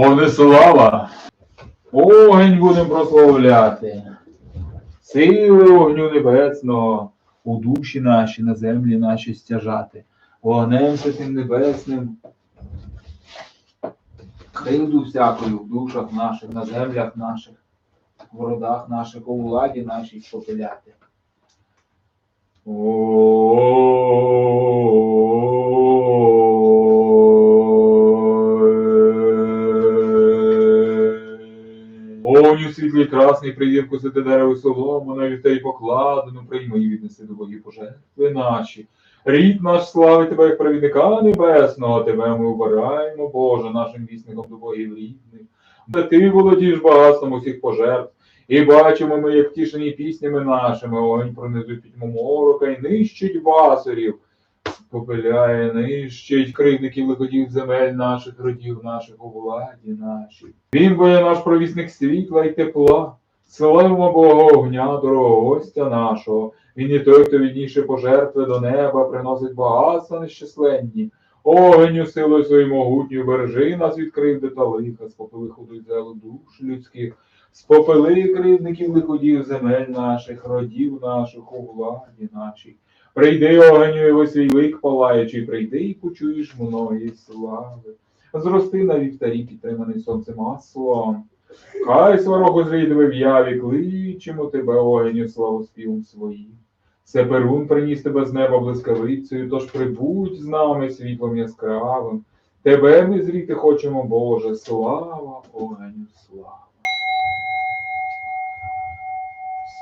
О, не слава! Огонь будемо прославляти. Сили огню небесного у душі наші, на землі наші стяжати. Вогнем святим небесним. Кривду всякою в душах наших, на землях наших, в родах наших, у владі нашій попиляти. Оню світлий красний прийдів косити дерево солому, на людей покладену, прийми і віднеси до Богів пожертви наші. Рід наш славить тебе, як провідника небесного, тебе ми обираємо, Боже, нашим вісником до Богів рідних. Та ти володієш багатством усіх пожертв, і бачимо ми, як тішені піснями нашими, огонь пронизує пітьму морока і нищить басурів, попиляє, нищить кривників лиходів земель наших, родів наших у владі нашій. Він бо наш провісник світла й тепла, славимо Бога огня, дорогого гостя нашого. Він і той, хто відніше пожертви до неба, приносить багатства нещасленні. Огеню силою своєю могутньою бережи нас від кривди та лиха, спопили худуть зелу душ людських, спопили кривдників лиходів земель наших, родів наших, у владі нашій. Прийди, огеню, його свій лик палаючий, прийди і почуєш многої слави. Зрости на вівтарі, підтриманий сонцем маслом. Хай сварогу зрідви в яві, кличемо тебе, огеню, славу співом своїм. Це Перун приніс тебе з неба блискавицею, тож прибудь з нами світлом яскравим. Тебе ми зріти хочемо, Боже, слава, огеню, слава.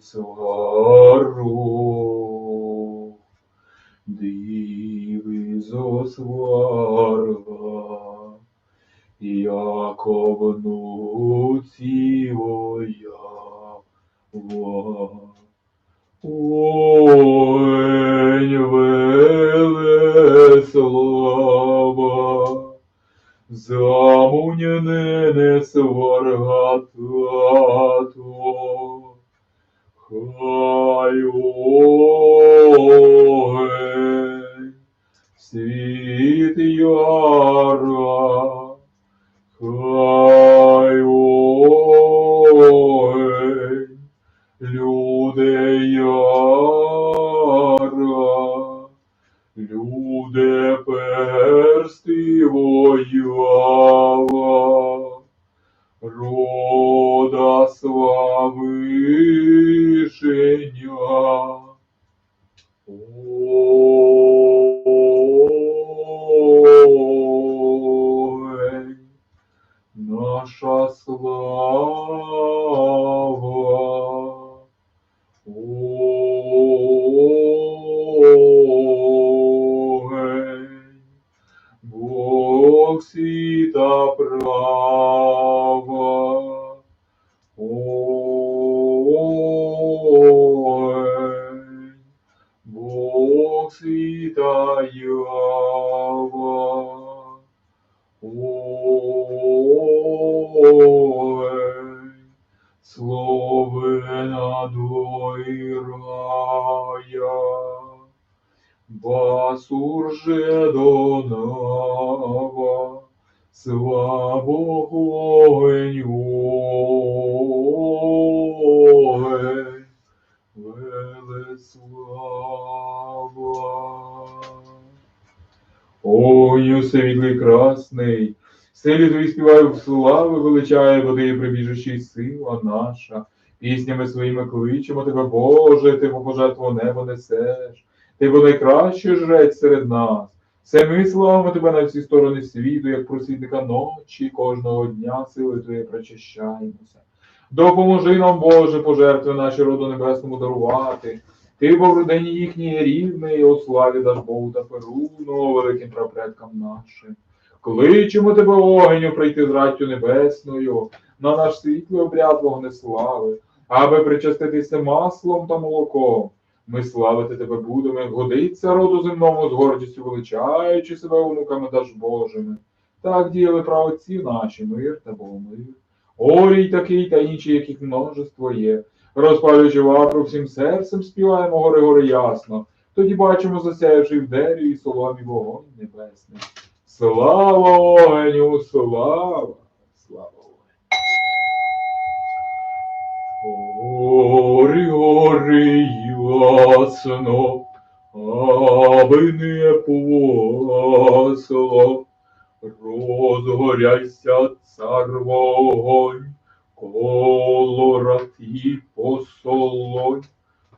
свару, диви зо сварга, яко внуці моя. Ой, веле слава, замуняне Бог світа права. Же до нава, слабо огонь, ой, Велеслава. Ой, світлий красний, Селі твої співаю слави величає, бо ти прибіжучий сила наша. Піснями своїми кличемо тебе, Боже, ти по пожертву небо несеш. Ти бо найкращий жрець серед нас. Все ми славимо тебе на всі сторони світу, як просвітника ночі, кожного дня силою твоєю причащаємося. Допоможи нам, Боже, пожертви наші роду небесному дарувати. Ти бо в родині їхній рівний, о славі даш Богу та Перуну, великим прапредкам нашим. Кличемо тебе огеню прийти з раттю небесною, на наш світлий обряд вогнеслави, аби причаститися маслом та молоком. Ми славити тебе будемо, годиться роду земному з гордістю величаючи себе онуками даж Божими. Так діяли праотці наші, мир та Богомир. Орій такий та інші, яких множество є. Розпалюючи вапру всім серцем, співаємо гори гори ясно. Тоді бачимо засяявши в дереві і соломі вогонь небесний. Слава огню, слава, слава огню. Гори, гори, ясно, аби не погасло. Розгоряйся, цар вогонь, коло раті посолонь.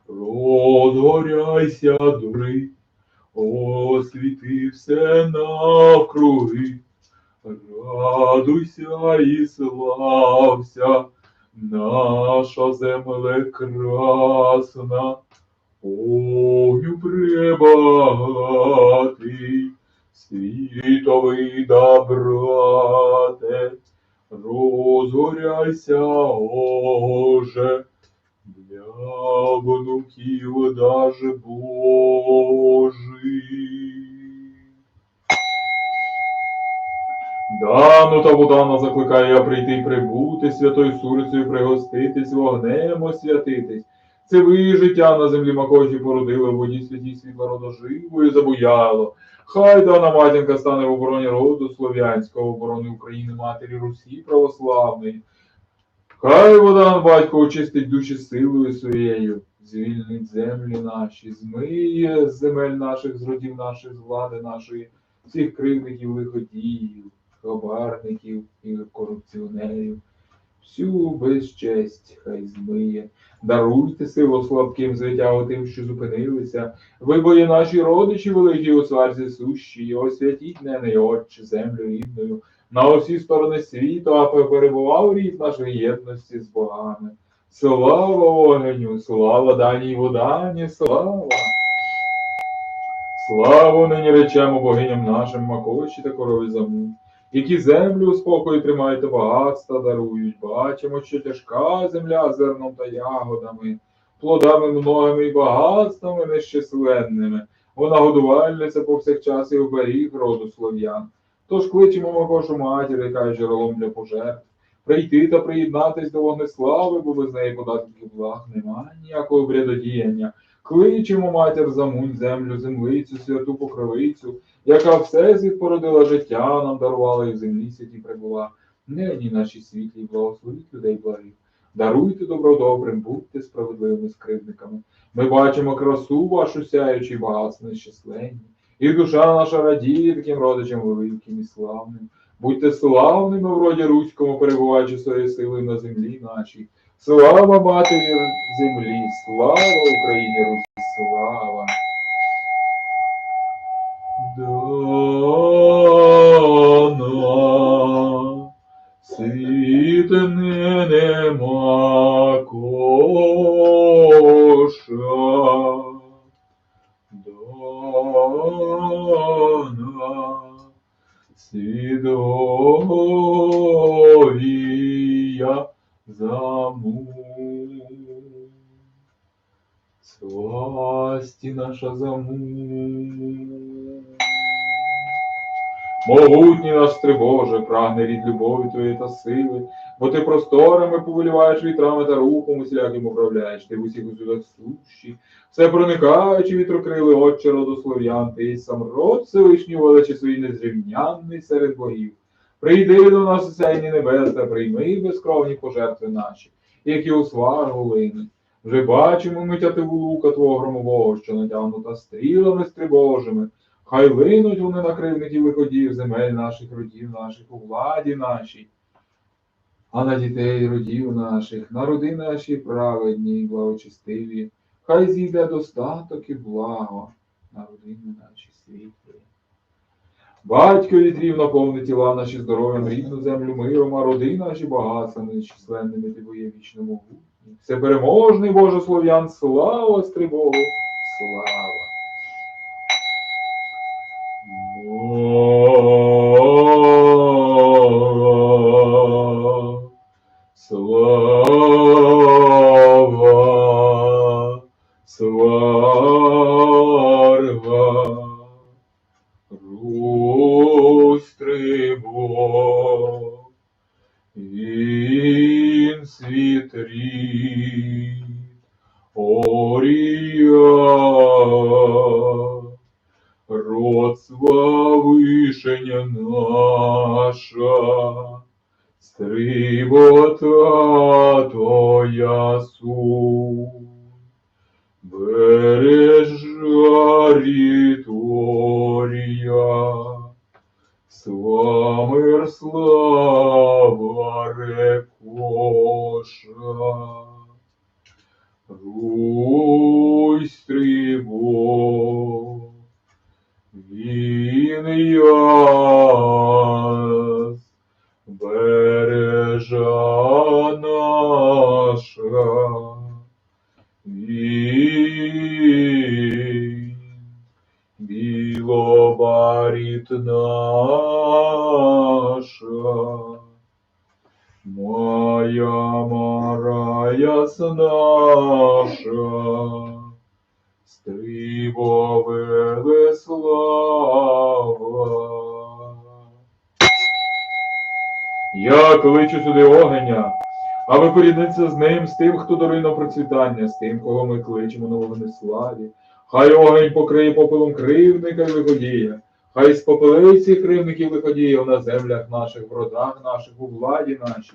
Розгоряйся, дури, освіти все навкруги. Радуйся і слався, наша земле красна, огню прибагатий, світовий добрате, розгоряйся, Оже, для внуків даже Божий. Дану та Будана закликаю я прийти прибути, святою сурицею пригоститись, вогнем освятитись. Це ви життя на землі макоші породили, в воді святі світла родоживою забуяло. Хай дана матінка стане в обороні роду слов'янського, в обороні України матері Русі православної. Хай водан батько очистить душі силою своєю, звільнить землі наші, змиє з земель наших, з родів наших, з влади нашої, всіх кривдників, лиходіїв, хабарників і корупціонерів. Всю безчесть хай змиє. Даруйте силу слабким звитягу тим, що зупинилися. Ви бої наші родичі великі у сварзі сущі, освятіть нене, Отче, землю рідною, на усі сторони світу, аби перебував рід нашої єдності з богами. Слава огню, слава даній водані, слава! Славу нині речемо богиням нашим Макоші та корові заму, які землю у спокої тримають та багатства дарують. Бачимо, що тяжка земля зерном та ягодами, плодами многими і багатствами нещисленними. Вона годувальниця повсякчас і оберіг роду слов'ян. Тож кличемо Макошу матір, яка є джерелом для пожертв, прийти та приєднатись до вогнеслави, бо без неї податків благ немає ніякого врядодіяння. Кличемо матір замунь, землю, землицю, святу покровицю, яка все звід породила життя, нам дарувала і в землі святі прибула. Нині наші світлі благословіть людей благих. Даруйте добро добрим, будьте справедливими скривниками. Ми бачимо красу вашу сяючі багатство нещасленні. І душа наша радіє таким родичам великим і славним. Будьте славними в роді руському, перебуваючи своєю силою на землі нашій. Слава матері землі, слава Україні Русі, слава. Дана, світ не нема свідовія заму. Сласті наша заму. Могутній наш Боже, прагне рід любові Твоєї та сили, бо ти просторами повеліваєш вітрами та рухом усіляким управляєш, ти в усіх усюдах сущі, все проникаючи вітрокрили, отче роду слов'ян, ти сам род Всевишній величі свій незрівнянний серед богів. Прийди до нас небес та прийми безкровні пожертви наші, які у сваргу линуть. Вже бачимо ми тятиву лука твого громового, що натягнута стрілами стрибожими. Хай линуть вони на кривників виходів земель наших родів наших у владі нашій, а на дітей родів наших, на роди наші праведні і благочестиві, хай зійде достаток і благо на родини наші світлі. Батько вітрів наповни тіла наші здоров'ям, рідну землю миром, а роди наші багатствами нечисленними ти боє вічно могутні. Всепереможний Боже слов'ян, слава Стрибогу! Слава, білобаріт наша, моя марая наша, Стрибо Велеслава. Я кличу сюди огеня, а ви порідниться з ним, з тим, хто дарує нам процвітання, з тим, кого ми кличемо на вогнеславі. Хай огонь покриє попелом кривника й лиходія, хай спопелиці кривників лиходіїв на землях наших, в родах наших, у владі нашій.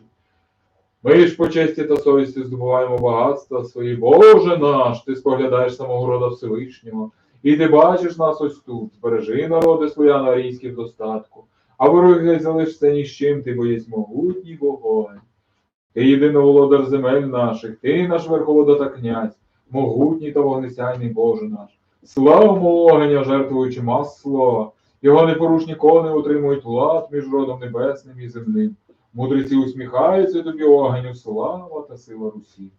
Ми ж по честі та совісті здобуваємо багатства свої. Боже наш, ти споглядаєш самого рода Всевишнього, і ти бачиш нас ось тут. Збережи народи своя на арійській достатку, а вороги залишся ні з чим, ти боєсь могутній вогонь. Ти єдиний володар земель наших, ти наш верховода та князь, могутній та вогнесяйний Боже наш. Славимо огеня, жертвуючи масло, його непорушні кони утримують лад між родом небесним і земним. Мудреці усміхаються тобі огеню, слава та сила Русі.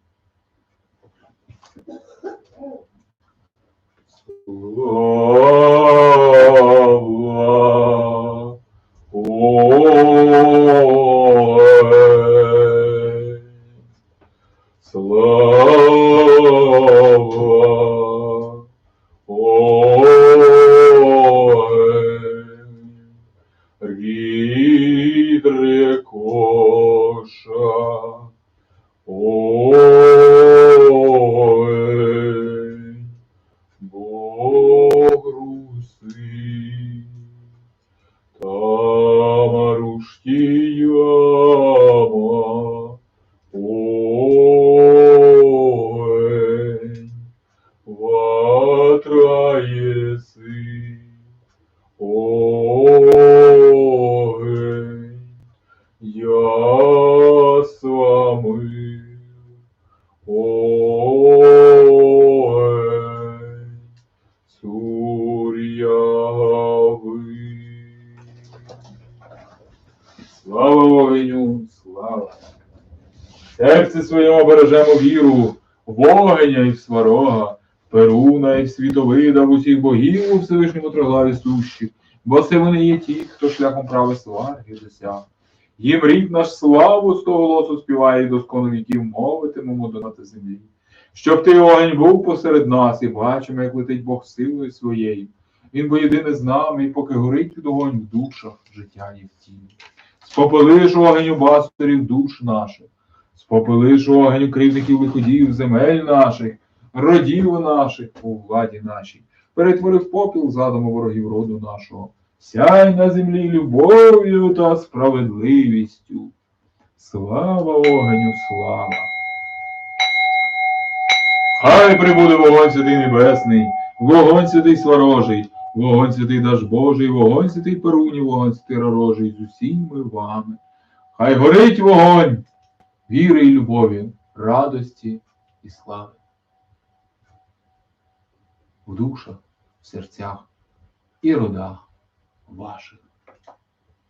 Слава своєму бережемо віру, вогня і сварога, Перуна і світовида, в усіх богів у Всевишньому троглаві сущих, бо це вони є ті, хто шляхом прави сварги досяг. Їм рід наш славу з того голосу співає і до скону віків мовитимемо донати землі. Щоб ти огонь був посеред нас, і бачимо, як летить Бог силою своєю. Він бо єдине з нами, і поки горить під огонь в душах, життя є в тіні. Спопелиш огонь у басторів душ наших, спопелиш огонь у кривників лиходіїв земель наших, родів наших у владі нашій, перетворив попіл задуму ворогів роду нашого. Сяй на землі любов'ю та справедливістю. Слава огню, слава! Хай прибуде вогонь святий небесний, вогонь святий сварожий, вогонь святий даж Божий, вогонь святий Перуні, вогонь святий ророжий з усіми вами. Хай горить вогонь віри і любові, радості і слави. В душах, в серцях і родах ваших.